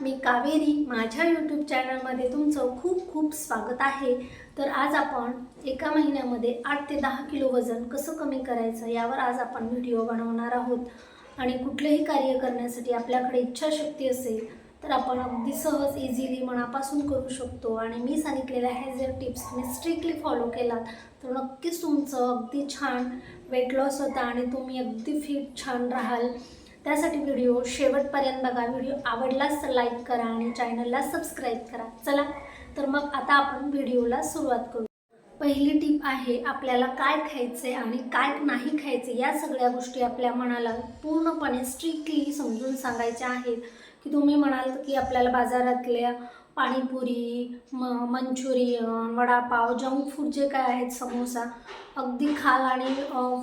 मी कावेरी माझ्या यूट्यूब चॅनलमध्ये तुमचं खूप खूप स्वागत आहे. तर आज आपण एका महिन्यामध्ये आठ ते दहा किलो वजन कसं कमी करायचं यावर आज आपण व्हिडिओ बनवणार आहोत. आणि कुठलंही कार्य करण्यासाठी आपल्याकडे इच्छाशक्ती असेल तर आपण अगदी सहज इझिली मनापासून करू शकतो. आणि मी सांगितलेल्या ह्या जर टिप्स तुम्ही स्ट्रिक्टली फॉलो केलात तर नक्कीच तुमचं अगदी छान वेट लॉस होता आणि तुम्ही अगदी फिट छान राहाल. त्यासाठी व्हिडिओ शेवटपर्यंत बघा. व्हिडिओ आवडलाच तर लाईक करा आणि चॅनलला सबस्क्राईब करा. चला तर मग आता आपण व्हिडिओला सुरुवात करू. पहिली टीप आहे आपल्याला काय खायचे आणि काय नाही खायचे या सगळ्या गोष्टी आपल्या मनाला पूर्णपणे स्ट्रिक्टली समजून सांगायच्या आहेत. की तुम्ही म्हणाल की आपल्याला बाजारातल्या पाणीपुरी म मंचुरियन वडापाव जंक फूड जे काय आहेत समोसा अगदी खाल आणि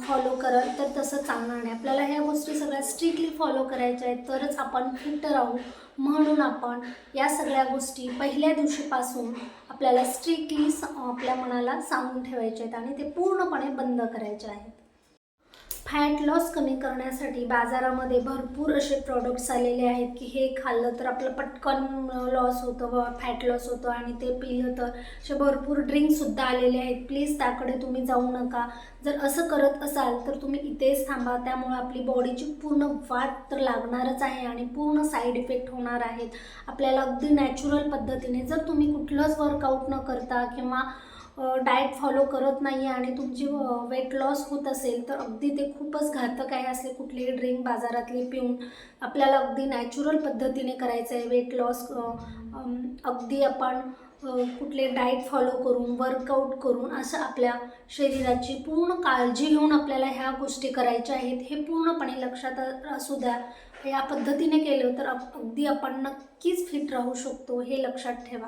फॉलो करल तर तसं चालणार नाही. आपल्याला ह्या गोष्टी सगळ्या स्ट्रिक्टली फॉलो करायच्या आहेत तरच आपण फिट राहू. म्हणून आपण या सगळ्या गोष्टी पहिल्या दिवशीपासून आपल्याला स्ट्रिक्टली आपल्या मनाला सांगून ठेवायच्या आहेत आणि ते पूर्णपणे बंद करायचे आहेत. फॅट लॉस कमी करण्यासाठी बाजारामध्ये भरपूर असे प्रॉडक्ट्स आलेले आहेत की हे खाल्लं तर आपलं पटकन लॉस होतं व फॅट लॉस होतं आणि ते पिलं तर असे भरपूर ड्रिंकसुद्धा आलेले आहेत. प्लीज त्याकडे तुम्ही जाऊ नका. जर असं करत असाल तर तुम्ही इथेच थांबा. त्यामुळे आपली बॉडीची पूर्ण वाट तर लागणारच आहे आणि पूर्ण साईड इफेक्ट होणार आहेत. आपल्याला अगदी नॅचरल पद्धतीने जर तुम्ही कुठलंच वर्कआउट न करता किंवा डाएट फॉलो करत नाही आहे आणि तुमची वेट लॉस होत असेल तर अगदी ते खूपच घातक आहे असले कुठलेही ड्रिंक बाजारातले पिऊन आपल्याला अगदी नॅचरल पद्धतीने करायचं आहे वेट लॉस अगदी आपण कुठले डाएट फॉलो करून वर्कआउट करून असं आपल्या शरीराची पूर्ण काळजी घेऊन आपल्याला ह्या गोष्टी करायच्या आहेत हे पूर्णपणे लक्षात असू द्या. या पद्धतीने केलं तर अगदी आपण नक्कीच फिट राहू शकतो हे लक्षात ठेवा.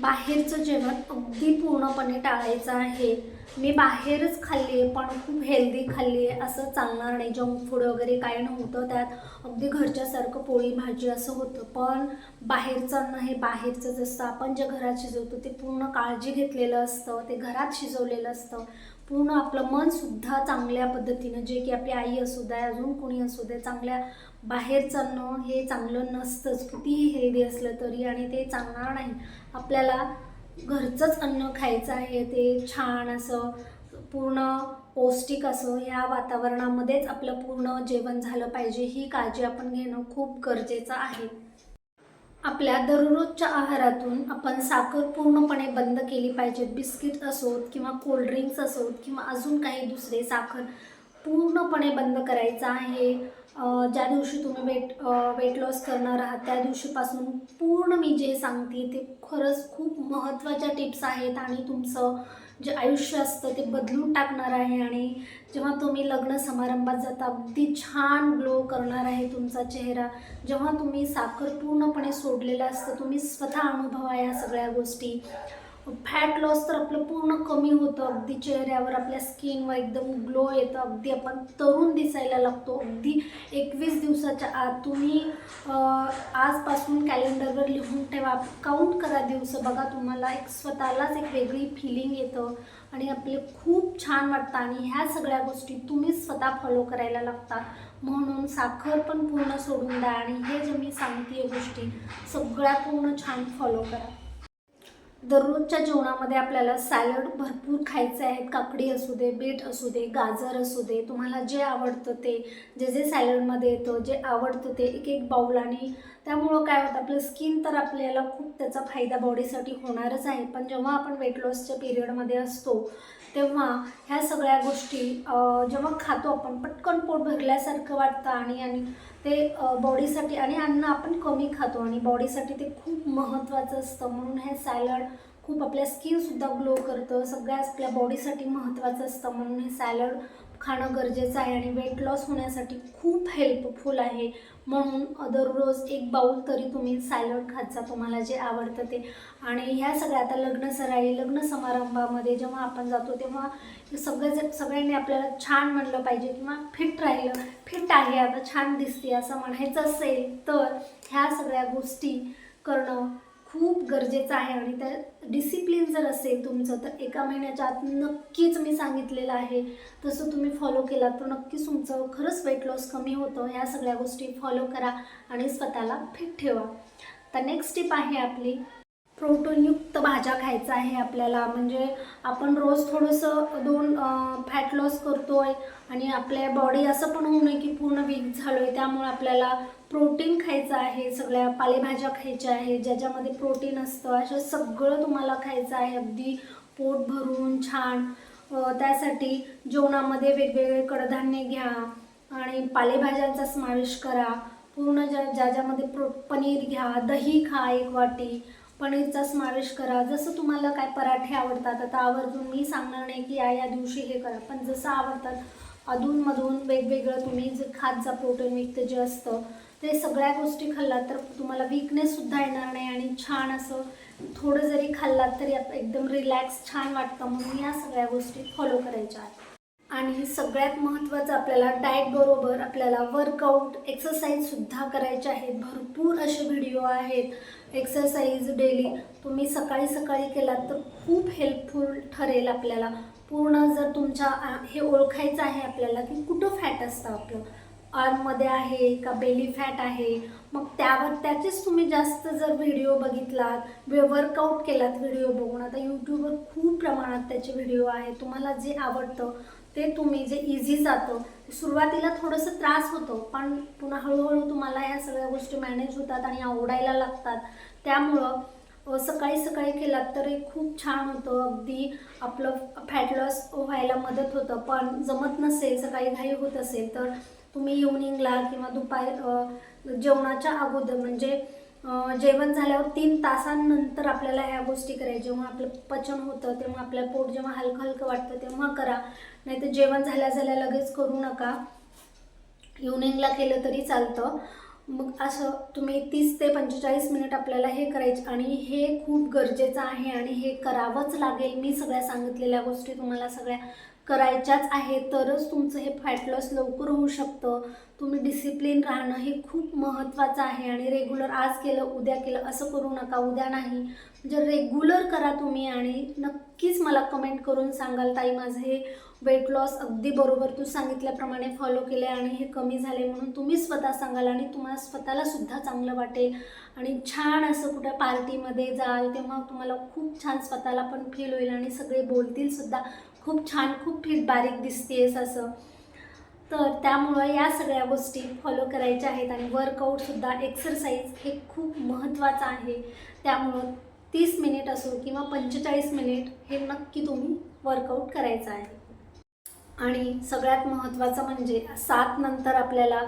बाहेरचं जेवण अगदी पूर्णपणे टाळायचं आहे. मी बाहेरच खाल्ली आहे पण खूप हेल्दी खाल्ली आहे असं चालणार नाही. जंक फूड वगैरे काही नव्हतं त्यात. अगदी घरच्यासारखं पोळी भाजी असं होतं. पण बाहेरचं अन्न हे बाहेरचं जसं आपण जे घरात शिजवतो ते पूर्ण काळजी घेतलेलं असतं ते घरात शिजवलेलं असतं. पूर्ण आपलं मनसुद्धा चांगल्या पद्धतीनं जे की आपली आई असू द्या अजून कोणी असू दे चांगल्या बाहेरचं अन्न हे चांगलं नसतंच. कितीही हेल्दी असलं तरी आणि ते चालणार नाही. आपल्याला घरचंच अन्न खायचं आहे ते छान असं पूर्ण पौष्टिक असं ह्या वातावरणामध्येच आपलं पूर्ण जेवण झालं पाहिजे ही काळजी आपण घेणं खूप गरजेचं आहे. आपल्या दररोजच्या आहारातून आपण साखर पूर्णपणे बंद केली पाहिजे. बिस्किट असोत किंवा कोल्ड्रिंक्स असोत किंवा अजून काही दुसरे साखर पूर्णपणे बंद करायचं आहे. ज्या दिवशी तुम्ही वेट वेट लॉस करणार आहात त्या दिवशीपासून पूर्ण मी जे सांगते ते खरंच खूप महत्त्वाच्या टिप्स आहेत आणि तुमचं जे आयुष्य असतं ते बदलून टाकणार आहे आणि जेव्हा तुम्ही लग्न समारंभात जाता अगदी छान ग्लो करणार आहे तुमचा चेहरा. जेव्हा तुम्ही साखर पूर्णपणे सोडलेला असतं तुम्ही स्वतः अनुभवा या सगळ्या गोष्टी. फॅट लॉस तर आपलं पूर्ण कमी होतं. अगदी चेहऱ्यावर आपल्या स्किनवर एकदम ग्लो येतं. अगदी आपण तरुण दिसायला लागतो. अगदी एकवीस दिवसाच्या आत तुम्ही आजपासून कॅलेंडरवर लिहून ठेवा. काउंट करा दिवस. बघा तुम्हाला एक स्वतःलाच एक वेगळी फिलिंग येतं. आणि आपले खूप छान वाटतं. आणि ह्या सगळ्या गोष्टी तुम्ही स्वतः फॉलो करायला लागता. म्हणून साखर पण पूर्ण सोडून द्या. आणि हे जे मी सांगते गोष्टी सगळ्या पूर्ण छान फॉलो करा. दररोजच्या जेवणामध्ये आपल्याला सॅलड भरपूर खायचे आहेत. काकडी असू दे बीट असू दे गाजर असू दे तुम्हाला जे आवडतं ते जे जे सॅलडमध्ये येतं जे आवडतं ते एक एक बाऊल आणि त्यामुळं काय होतं आपलं स्किन तर आपल्याला खूप त्याचा फायदा बॉडीसाठी होणारच आहे. पण जेव्हा आपण वेट लॉसच्या पिरियडमध्ये असतो तेव्हा ह्या सगळ्या गोष्टी जेव्हा खातो आपण पटकन पोट भरल्यासारखं वाटतं आणि आणि ते बॉडीसाठी आणि अन्न आपण कमी खातो आणि बॉडीसाठी ते खूप महत्त्वाचं असतं. म्हणून हे सॅलड खूप आपल्या स्किनसुद्धा ग्लो करतं. सगळ्या आपल्या बॉडीसाठी महत्त्वाचं असतं. म्हणून हे सॅलड खाणं गरजेचं आहे आणि वेट लॉस होण्यासाठी खूप हेल्पफुल आहे. म्हणून दररोज एक बाऊल तरी तुम्ही सॅलड खात जा तुम्हाला जे आवडतं ते. आणि ह्या सगळ्या आता लग्न सराई लग्न समारंभामध्ये जेव्हा आपण जातो तेव्हा सगळे सगळ्यांनी आपल्याला छान म्हणलं पाहिजे किंवा फिट राहिलं फिट आहे आता छान दिसते असं म्हणायचं असेल तर ह्या सगळ्या गोष्टी करणं खूप गरजेचं आहे आणि त्या डिसिप्लिन जर असेल तुमचं तर एका महिन्याच्या आत नक्कीच मी सांगितलेलं आहे. तसं तुम्ही फॉलो केलात तर नक्कीच तुमचं खरंच वेट लॉस कमी होतं. ह्या सगळ्या गोष्टी फॉलो करा आणि स्वतःला फिट ठेवा. तर नेक्स्ट टिप आहे आपली प्रोटीन भाज्या खायचा आहे आपल्याला. म्हणजे आपण रोज थोडंसं दोन फॅट लॉस करतोय आणि आपल्या बॉडी असं पण होऊ नये की पूर्ण वीक झालो आहे त्यामुळे आपल्याला प्रोटीन खायचं आहे सगळ्या पालेभाज्या खायच्या आहे ज्याच्यामध्ये प्रोटीन असतं असं सगळं तुम्हाला खायचं आहे. अगदी पोट भरून छान. त्यासाठी जेवणामध्ये वेगवेगळे कडधान्य घ्या आणि पालेभाज्यांचा समावेश करा. पूर्ण ज्या ज्याच्यामध्ये प्रो पनीर घ्या दही खा एक वाटी. पनीरचा समावेश करा. जसं तुम्हाला काय पराठे आवडतात आता आवर्जून मी सांगणार नाही की या या दिवशी हे करा. पण जसं आवडतात अधूनमधून वेगवेगळं तुम्ही जे खात जा प्रोटीनयुक्त जे असतं ते सगळ्या गोष्टी खाल्लात तर तुम्हाला वीकनेससुद्धा येणार नाही आणि छान असं थोडं जरी खाल्लात तरी एकदम रिलॅक्स छान वाटतं. म्हणून या सगळ्या गोष्टी फॉलो करायच्या आहेत. आणि सगळ्यात महत्त्वाचं आपल्याला डाएट बरोबर आपल्याला वर्कआउट एक्सरसाइजसुद्धा करायचे आहेत. भरपूर असे व्हिडिओ आहेत. एक्सरसाइज डेली तुम्ही सकाळी सकाळी केलात तर खूप हेल्पफुल ठरेल आपल्याला. पूर्ण जर तुमच्या हे ओळखायचं आहे आपल्याला की कुठं फॅट असतं आपलं? आर्ममध्ये आहे का बेली फॅट आहे? मग त्यावर त्याचेच तुम्ही जास्त जर व्हिडिओ बघितलात वर्कआउट केलात व्हिडिओ बघून आता यूट्यूबवर खूप प्रमाणात त्याचे व्हिडिओ आहेत. तुम्हाला जे आवडतं ते तुम्ही जे इझी जातं सुरुवातीला थोडंसं त्रास होतो पण पुन्हा हळूहळू तुम्हाला या सगळ्या गोष्टी मॅनेज होतात आणि आवडायला लागतात. त्यामुळं सकाळी सकाळी केलात तरी खूप छान होतं अगदी आपलं फॅट लॉस व्हायला मदत होतं. पण जमत नसेल सकाळी घाई होत असेल तर तुम्ही इव्हनिंगला किंवा दुपार जेवणाच्या अगोदर म्हणजे जेवण झाल्यावर तीन तासांनंतर आपल्याला ह्या गोष्टी करायच्या. जेव्हा आपलं पचन होतं तेव्हा आपलं पोट जेव्हा हलकं हलकं वाटतं तेव्हा करा. नाही तर जेवण झाल्या झाल्या लगेच करू नका. इव्हनिंगला केलं तरी चालतं. मग असं तुम्ही तीस ते पंचेचाळीस मिनिट आपल्याला हे करायचे. आणि हे खूप गरजेचं आहे आणि हे करावंच लागेल. मी सगळ्या सांगितलेल्या गोष्टी तुम्हाला सगळ्या करायच्याच आहे तरच तुमचं हे फॅट लॉस लवकर होऊ शकतं. तुम्ही डिसिप्लिन राहणं हे खूप महत्त्वाचं आहे आणि रेग्युलर आज केलं उद्या केलं असं करू नका उद्या नाही. म्हणजे रेग्युलर करा तुम्ही आणि नक्कीच मला कमेंट करून सांगाल ताई माझं हे वेट लॉस अगदी बरोबर तू सांगितल्याप्रमाणे फॉलो केले आणि हे कमी झाले म्हणून तुम्ही स्वतः सांगाल आणि तुम्हाला स्वतःला सुद्धा चांगलं वाटेल. आणि छान असं कुठं पार्टीमध्ये जाल तेव्हा तुम्हाला खूप छान स्वतःला पण फील होईल आणि सगळे बोलतील सुद्धा. खूप छान खूप फिट बारीक दिसतेस असं. तर त्यामुळं या सगळ्या गोष्टी फॉलो करायच्या आहेत आणि वर्कआउटसुद्धा एक्सरसाइज हे खूप महत्त्वाचं आहे. त्यामुळं तीस मिनिट असो किंवा पंचेचाळीस मिनिट हे नक्की तुम्ही वर्कआउट करायचं आहे. आणि सगळ्यात महत्त्वाचं म्हणजे सात नंतर आपल्याला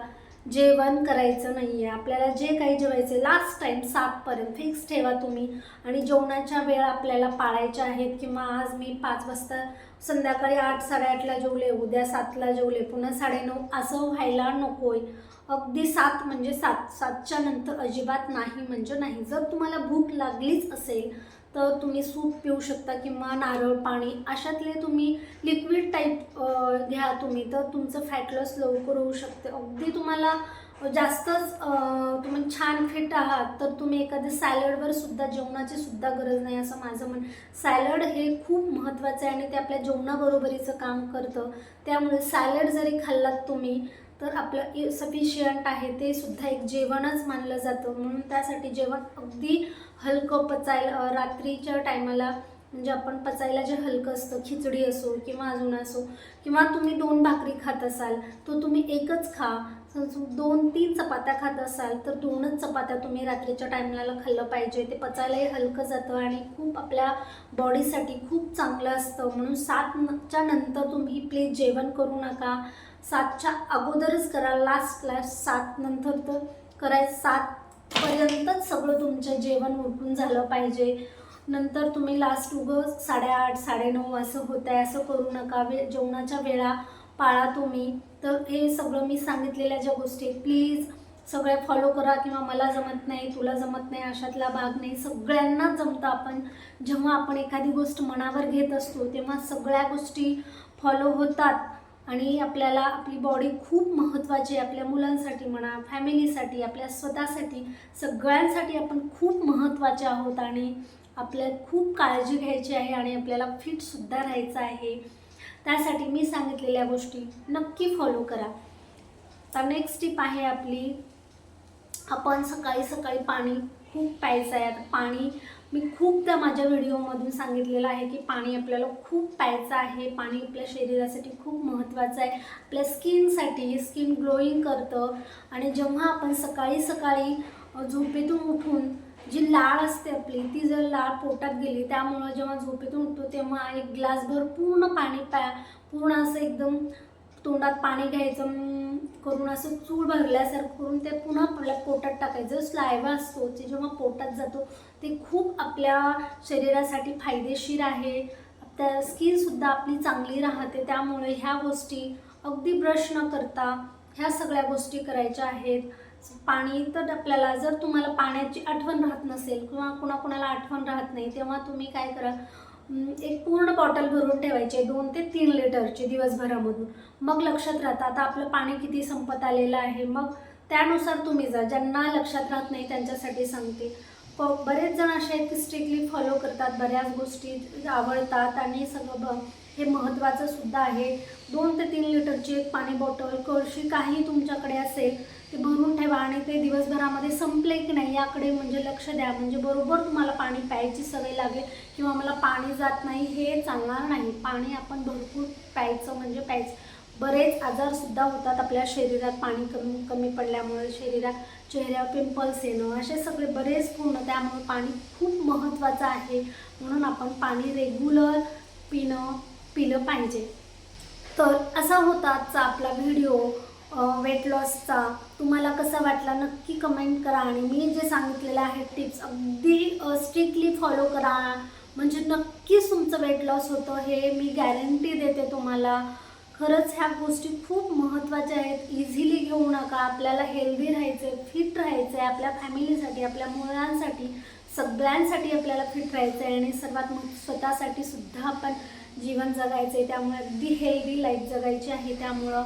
जेवण करायचं नाही आहे आपल्याला जे काही जेवायचं लास्ट टाईम सातपर्यंत फिक्स ठेवा तुम्ही. आणि जेवणाच्या वेळ आपल्याला पाळायच्या आहेत किंवा आज मी पाच वाजता संध्याकाळी आठ साडेआठला जेवले उद्या सातला जेवले पुन्हा साडेनऊ असं व्हायला नको आहे अगदी सात म्हणजे सात. सातच्या नंतर अजिबात नाही म्हणजे नाही. जर तुम्हाला भूक लागलीच असेल तर तुम्ही सूप पिऊ शकता किंवा नारळ पाणी अशातले तुम्ही लिक्विड टाईप घ्या तुम्ही. तर तुमचं फॅट लॉस लवकर होऊ शकते. अगदी तुम्हाला जास्तच तुम्ही छान फिट आहात तर तुम्ही एखाद्या सॅलडवर सुद्धा जेवणाची सुद्धा गरज नाही असं माझं म्हण. सॅलड हे खूप महत्त्वाचं आहे आणि ते आपल्या जेवणाबरोबरीचं काम करतं. त्यामुळे सॅलड जरी खाल्लात तुम्ही तर आपलं सफिशियंट आहे ते सुद्धा एक जेवणच मानलं जातं. म्हणून त्यासाठी जेवण अगदी हलकं पचायला रात्रीच्या टायमाला म्हणजे आपण पचायला जे हलकं असतं खिचडी असो किंवा अजून असो किंवा तुम्ही दोन भाकरी खात असाल तर तुम्ही एकच खा. दोन तीन चपात्या खात असाल तर दोनच चपात्या तुम्ही रात्रीच्या टायमाला खाल्लं पाहिजे. ते पचायलाही हलकं जातं आणि खूप आपल्या बॉडीसाठी खूप चांगलं असतं. म्हणून सातच्या नंतर तुम्ही प्लीज जेवण करू नका. सातच्या अगोदरच करा लास्ट क्लास सात नंतर तर करायचं सातपर्यंतच सगळं तुमचं जेवण उठून झालं पाहिजे. नंतर तुम्ही लास्ट उगं साडेआठ साडेनऊ असं होत आहे असं करू नका. वे जेवणाच्या वेळा पाळा तुम्ही. तर हे सगळं मी सांगितलेल्या ज्या गोष्टी प्लीज सगळ्या फॉलो करा किंवा मला जमत नाही तुला जमत नाही अशातला भाग नाही. सगळ्यांनाच जमतं आपण. जेव्हा आपण एखादी गोष्ट मनावर घेत असतो तेव्हा सगळ्या गोष्टी फॉलो होतात. आणि आपल्याला आपली बॉडी खूप महत्त्वाची आहे आपल्या मुलांसाठी म्हणा फॅमिलीसाठी आपल्या स्वतःसाठी सगळ्यांसाठी आपण खूप महत्त्वाचे आहोत आणि आपल्याला खूप काळजी घ्यायची आहे आणि आपल्याला फिटसुद्धा राहायचं आहे. त्यासाठी मी सांगितलेल्या गोष्टी नक्की फॉलो करा. तर नेक्स्ट टिप आहे आपली आपण सकाळी सकाळी पाणी खूप प्यायचं आहे. आता पाणी मी खूपदा माझ्या व्हिडिओमधून सांगितलेलं आहे की पाणी आपल्याला खूप प्यायचं आहे. पाणी आपल्या शरीरासाठी खूप महत्त्वाचं आहे. आपल्या स्किनसाठी स्किन ग्लोईंग करतं. आणि जेव्हा आपण सकाळी सकाळी झोपेतून उठून जी लाळ असते आपली ती जर लाळ पोटात गेली त्यामुळं जेव्हा झोपेतून उठतो तेव्हा एक ग्लासभर पूर्ण पाणी प्या पूर्ण असं एकदम तोंडात पाणी घ्यायचं करून असं चूळ भरल्यासारखं करून ते पुन्हा आपल्या पोटात टाकायचं. स्लायवा असतो ते जेव्हा पोटात जातो ते खूप आपल्या शरीरासाठी फायदेशीर आहे. त्या स्किनसुद्धा आपली चांगली राहते. त्यामुळे ह्या गोष्टी अगदी ब्रश न करता ह्या सगळ्या गोष्टी करायच्या आहेत. पाणी तर आपल्याला जर तुम्हाला पाण्याची आठवण राहत नसेल किंवा कुणाकुणाला आठवण राहत नाही तेव्हा तुम्ही काय करा एक पूर्ण बॉटल भरून ठेवायचे दोन ते तीन लिटरचे दिवसभरामधून. मग लक्षात राहतं आता आपलं पाणी किती संपत आलेलं आहे. मग त्यानुसार तुम्ही जा. ज्यांना लक्षात राहत नाही त्यांच्यासाठी सांगते. प बरेच जण असे आहेत की स्ट्रिक्टली फॉलो करतात बऱ्याच गोष्टी आवडतात आणि सगळं ब हे महत्त्वाचं सुद्धा आहे. दोन ते तीन लिटरची एक पाणी बॉटल कळशी काही तुमच्याकडे असेल ते भरून ठेवा आणि ते दिवसभरामध्ये संपले की नाही याकडे म्हणजे लक्ष द्या. म्हणजे बरोबर तुम्हाला पाणी प्यायची सवय लागेल किंवा मला पाणी जात नाही हे चालणार नाही. पाणी आपण भरपूर प्यायचं म्हणजे प्यायचं. बरेच आजारसुद्धा होतात आपल्या शरीरात पाणी कमी कमी पडल्यामुळे शरीरात चेहऱ्यावर पिंपल्स येणं असे सगळे बरेच पूर्ण त्यामुळे पाणी खूप महत्त्वाचं आहे. म्हणून आपण पाणी रेग्युलर पिणं पिलं पाहिजे. तर असा होता आजचा आपला व्हिडिओ वेट लॉसचा तुम्हाला कसा वाटला नक्की कमेंट करा आणि मी जे सांगितलेलं आहे टिप्स अगदी स्ट्रिक्टली फॉलो करा. म्हणजे नक्कीच तुमचं वेट लॉस होतं हे मी गॅरंटी देते तुम्हाला. खरंच ह्या गोष्टी खूप महत्त्वाच्या आहेत. इझिली घेऊ नका. आपल्याला हेल्दी राहायचं आहे फिट राहायचं आहे आपल्या फॅमिलीसाठी आपल्या मुलांसाठी सगळ्यांसाठी आपल्याला फिट राहायचं आहे आणि सर्वात मग स्वतःसाठी सुद्धा आपण जीवन जगायचं आहे त्यामुळे अगदी हेल्दी लाईफ जगायची आहे. त्यामुळं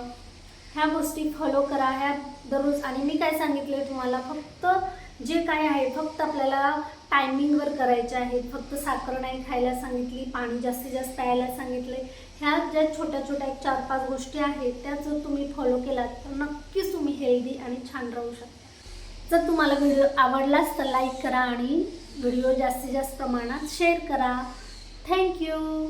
ह्या गोष्टी फॉलो करा. ह्या दररोज आणि मी काय सांगितले तुम्हाला फक्त जे काय आहे फक्त आपल्याला टायमिंगवर करायचे आहेत फक्त साखर नाही खायला सांगितली पाणी जास्तीत जास्त प्यायला सांगितले. ह्या ज्या छोट्या छोट्या एक चार पाच गोष्टी आहेत त्या जर तुम्ही फॉलो केलात तर नक्कीच तुम्ही हेल्दी आणि छान राहू शकता. जर तुम्हाला व्हिडिओ आवडलाच तर लाईक करा आणि व्हिडिओ जास्तीत जास्त प्रमाणात शेअर करा. थँक्यू